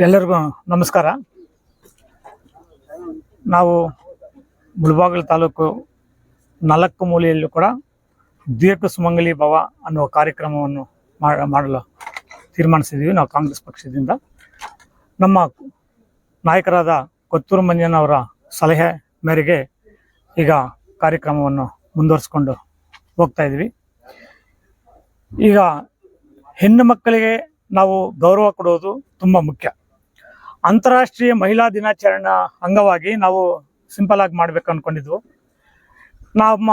ಎಲ್ಲರಿಗೂ ನಮಸ್ಕಾರ. ನಾವು ಮುಳಬಾಗಿಲು ತಾಲೂಕು ನಾಲ್ಕು ಮೂಲೆಯಲ್ಲೂ ಕೂಡ ದೀರ್ಘ ಸುಮಂಗಲಿ ಭವ ಅನ್ನುವ ಕಾರ್ಯಕ್ರಮವನ್ನು ಮಾಡ- ಮಾಡಲು ತೀರ್ಮಾನಿಸಿದ್ದೀವಿ ನಾವು ಕಾಂಗ್ರೆಸ್ ಪಕ್ಷದಿಂದ. ನಮ್ಮ ನಾಯಕರಾದ ಕೊತ್ತೂರು ಅವರ ಸಲಹೆ ಮೇರೆಗೆ ಈಗ ಕಾರ್ಯಕ್ರಮವನ್ನು ಮುಂದುವರಿಸ್ಕೊಂಡು ಹೋಗ್ತಾ ಇದ್ದೀವಿ ಈಗ ಹೆಣ್ಣು ಮಕ್ಕಳಿಗೆ ನಾವು ಗೌರವ ಕೊಡೋದು ತುಂಬ ಮುಖ್ಯ. ಅಂತಾರಾಷ್ಟ್ರೀಯ ಮಹಿಳಾ ದಿನಾಚರಣೆ ಅಂಗವಾಗಿ ನಾವು ಸಿಂಪಲ್ ಆಗಿ ಮಾಡ್ಬೇಕು ಅನ್ಕೊಂಡಿದ್ವು. ನಮ್ಮ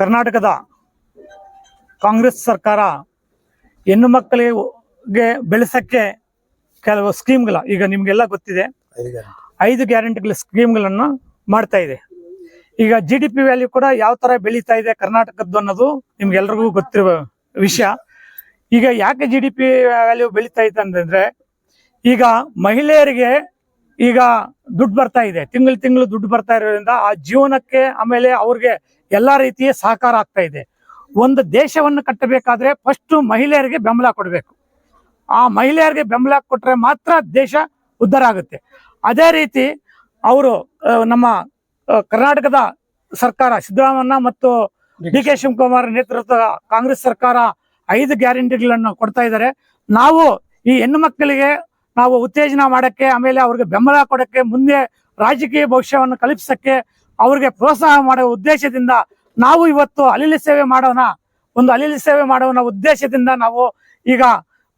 ಕರ್ನಾಟಕದ ಕಾಂಗ್ರೆಸ್ ಸರ್ಕಾರ ಹೆಣ್ಣು ಮಕ್ಕಳಿಗೆ ಬೆಳೆಸಕ್ಕೆ ಕೆಲವು ಸ್ಕೀಮ್ಗಳ, ಈಗ ನಿಮಗೆಲ್ಲ ಗೊತ್ತಿದೆ. ಐದು ಗ್ಯಾರಂಟಿಗಳ ಸ್ಕೀಮ್ಗಳನ್ನು ಮಾಡ್ತಾ ಇದೆ. ಈಗ ಜಿ ಡಿ ಪಿ ವ್ಯಾಲ್ಯೂ ಕೂಡ ಯಾವ ತರ ಬೆಳೀತಾ ಇದೆ ಕರ್ನಾಟಕದ್ದು ಅನ್ನೋದು ನಿಮ್ಗೆಲ್ರಿಗೂ ಗೊತ್ತಿರುವ ವಿಷಯ. ಈಗ ಯಾಕೆ ಜಿ ಡಿ ಪಿ ವ್ಯಾಲ್ಯೂ ಬೆಳೀತಾ ಇದೆ ಅಂತಂದ್ರೆ, ಈಗ ಮಹಿಳೆಯರಿಗೆ ಈಗ ದುಡ್ಡು ಬರ್ತಾ ಇದೆ, ತಿಂಗಳು ತಿಂಗಳು ದುಡ್ಡು ಬರ್ತಾ ಇರೋದ್ರಿಂದ ಆ ಜೀವನಕ್ಕೆ ಆಮೇಲೆ ಅವ್ರಿಗೆ ಎಲ್ಲ ರೀತಿಯ ಸಹಕಾರ ಆಗ್ತಾ ಇದೆ. ಒಂದು ದೇಶವನ್ನು ಕಟ್ಟಬೇಕಾದ್ರೆ ಫಸ್ಟ್ ಮಹಿಳೆಯರಿಗೆ ಬೆಂಬಲ ಕೊಡಬೇಕು. ಆ ಮಹಿಳೆಯರಿಗೆ ಬೆಂಬಲ ಕೊಟ್ರೆ ಮಾತ್ರ ದೇಶ ಉದ್ಧಾರ ಆಗುತ್ತೆ. ಅದೇ ರೀತಿ ಅವರು ನಮ್ಮ ಕರ್ನಾಟಕದ ಸರ್ಕಾರ, ಸಿದ್ದರಾಮಯ್ಯ ಮತ್ತು ಡಿ ಕೆ ಶಿವಕುಮಾರ್ ನೇತೃತ್ವದ ಕಾಂಗ್ರೆಸ್ ಸರ್ಕಾರ ಐದು ಗ್ಯಾರಂಟಿಗಳನ್ನು ಕೊಡ್ತಾ ಇದ್ದಾರೆ. ನಾವು ಈ ಹೆಣ್ಣು ಮಕ್ಕಳಿಗೆ ನಾವು ಉತ್ತೇಜನ ಮಾಡೋಕ್ಕೆ, ಆಮೇಲೆ ಅವ್ರಿಗೆ ಬೆಂಬಲ ಕೊಡೋಕ್ಕೆ, ಮುಂದೆ ರಾಜಕೀಯ ಭವಿಷ್ಯವನ್ನು ಕಲ್ಪಿಸೋಕ್ಕೆ ಅವ್ರಿಗೆ ಪ್ರೋತ್ಸಾಹ ಮಾಡೋ ಉದ್ದೇಶದಿಂದ ನಾವು ಇವತ್ತು ಅಲಿಲಿ ಸೇವೆ ಮಾಡೋಣ, ಒಂದು ಅಲಿಲಿ ಸೇವೆ ಮಾಡೋಣ ಉದ್ದೇಶದಿಂದ ನಾವು ಈಗ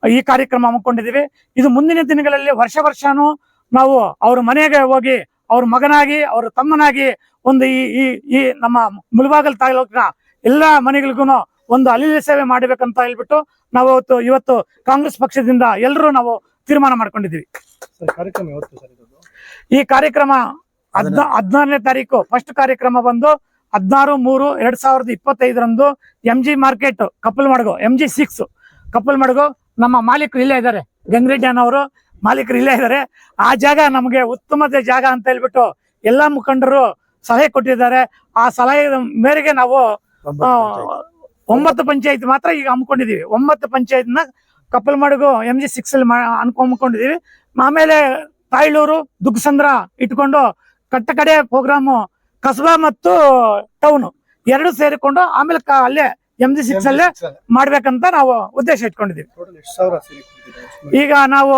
ಈ ಕಾರ್ಯಕ್ರಮ ಹಮ್ಮಿಕೊಂಡಿದ್ದೀವಿ. ಇದು ಮುಂದಿನ ದಿನಗಳಲ್ಲಿ ವರ್ಷ ವರ್ಷನೂ ನಾವು ಅವ್ರ ಮನೆಗೆ ಹೋಗಿ ಅವ್ರ ಮಗನಾಗಿ, ಅವ್ರ ತಮ್ಮನಾಗಿ ಒಂದು ಈ ಈ ನಮ್ಮ ಮುಳಬಾಗಲ್ ತಾಲೂಕಿನ ಎಲ್ಲ ಮನೆಗಳಿಗೂ ಒಂದು ಅಲಿಲಿ ಸೇವೆ ಮಾಡಬೇಕಂತ ಹೇಳ್ಬಿಟ್ಟು ನಾವು ಇವತ್ತು ಇವತ್ತು ಕಾಂಗ್ರೆಸ್ ಪಕ್ಷದಿಂದ ಎಲ್ಲರೂ ನಾವು ತೀರ್ಮಾನ ಮಾಡ್ಕೊಂಡಿದ್ದೀವಿ. ಸರ್ ಕಾರ್ಯಕ್ರಮ ಯಾವತ್ತು ಸರ್ ಇದು ಈ ಕಾರ್ಯಕ್ರಮ ಹದ್ನಾ ಹದಿನಾರನೇ ತಾರೀಕು ಫಸ್ಟ್ ಕಾರ್ಯಕ್ರಮ ಬಂದು ಹದಿನಾರು ಮೂರು ಎರಡ್ ಸಾವಿರದ ಇಪ್ಪತ್ತೈದರಂದು M G market Kappal Madagu M G six Kappal Madagu ನಮ್ಮ ಮಾಲೀಕರು ಇಲ್ಲೇ ಇದ್ದಾರೆ. ಗಂಗರೆಡ್ಡಿ ಅನ್ನೋರು ಮಾಲೀಕರು ಇಲ್ಲೇ ಇದ್ದಾರೆ. ಆ ಜಾಗ ನಮಗೆ ಉತ್ತಮತೆ ಜಾಗ ಅಂತ ಹೇಳ್ಬಿಟ್ಟು ಎಲ್ಲಾ ಮುಖಂಡರು ಸಲಹೆ ಕೊಟ್ಟಿದ್ದಾರೆ. ಆ ಸಲಹೆ ಮೇರೆಗೆ ನಾವು ಆ, ಒಂಬತ್ತು ಪಂಚಾಯತ್ ಮಾತ್ರ ಈಗ ಹಮ್ಮಿಕೊಂಡಿದೀವಿ ಒಂಬತ್ತು ಪಂಚಾಯತ್ನ Kappal Madagu M G six ಅಲ್ಲಿ ಮಾ- ಆಮೇಲೆ ತಾಯ್ಳೂರು ದುಗ್ಸಂದ್ರ ಇಟ್ಕೊಂಡು ಕಟ್ಟ ಕಡೆ ಪ್ರೋಗ್ರಾಮು ಕಸಬಾ ಮತ್ತು ಟೌನ್ ಎರಡು ಸೇರಿಕೊಂಡು ಆಮೇಲೆ ಅಲ್ಲೇ ಎಂ ಜಿ ಸಿಕ್ಸ್ ಅಲ್ಲೇ ಮಾಡ್ಬೇಕಂತ ನಾವು ಉದ್ದೇಶ ಕೊಟ್ಟಿದ್ದೀರಾ? ಈಗ ನಾವು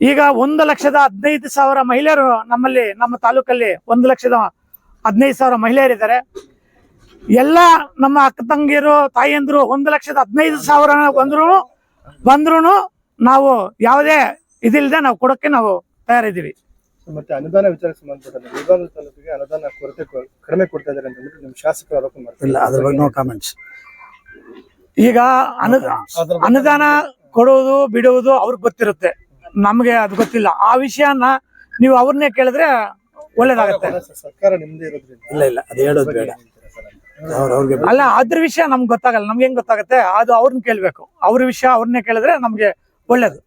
ಈಗ ಒಂದು ಲಕ್ಷದ ಹದಿನೈದು ಸಾವಿರ ಮಹಿಳೆಯರು ನಮ್ಮಲ್ಲಿ ನಮ್ಮ ತಾಲೂಕಲ್ಲಿ ಒಂದು ಲಕ್ಷದ ಹದಿನೈದು ಸಾವಿರ ಮಹಿಳೆಯರಿದ್ದಾರೆ. ಎಲ್ಲ ನಮ್ಮ ಅಕ್ಕ ತಂಗಿಯರು ತಾಯಿಯಂದ್ರು ಒಂದು ಲಕ್ಷದ ಹದಿನೈದು ಸಾವಿರ ಬಂದ್ರು ಬಂದ್ರು ನಾವು ಯಾವುದೇ ಇದಿಲ್ಲದೆ ನಾವು ಕೊಡಕ್ಕೆ ನಾವು ತಯಾರಿದ್ದೀವಿ. ಮತ್ತೆ ಅನುದಾನ ವಿಚಾರಕ್ಕೆ ಸಂಬಂಧಪಟ್ಟಂತೆ ವಿಭಾಗದ ತಾಲೂಕಿಗೆ ಅನುದಾನ ಕೊರತೆ ಕಡಿಮೆ ಕೊಡ್ತಾ ಇದ್ದಾರೆ ಅಂತ ನಿಮ್ಮ ಶಾಸಕರು ಆರೋಪ ಮಾಡ್ತಾರೆ. ಇಲ್ಲ ಅದ್ರ ಬಗ್ಗೆ ನೋ ಕಾಮೆಂಟ್ಸ್ ಈಗ ಅನು ಅನುದಾನ ಕೊಡುವುದು ಬಿಡುವುದು ಅವ್ರಿಗೆ ಗೊತ್ತಿರುತ್ತೆ. ನಮಗೆ ಅದು ಗೊತ್ತಿಲ್ಲ. ಆ ವಿಷಯನ ನೀವು ಅವ್ರನ್ನೇ ಕೇಳಿದ್ರೆ ಒಳ್ಳೇದಾಗುತ್ತೆ. ಸರ್ಕಾರ ನಿಮ್ದೇ ಇರೋದ್ರಿಂದ. ಇಲ್ಲ ಇಲ್ಲ ಅದು ಹೇಳೋದು ಬೇಡ. ಅಲ್ಲ ಅದ್ರ ವಿಷಯ ನಮ್ಗೆ ಗೊತ್ತಾಗಲ್ಲ. ನಮ್ಗೆ ಹೆಂಗ್ ಗೊತ್ತಾಗತ್ತೆ? ಅದು ಅವ್ರನ್ನ ಕೇಳ್ಬೇಕು. ಅವ್ರ ವಿಷಯ ಅವ್ರನ್ನೇ ಕೇಳಿದ್ರೆ ನಮ್ಗೆ ಒಳ್ಳೇದು.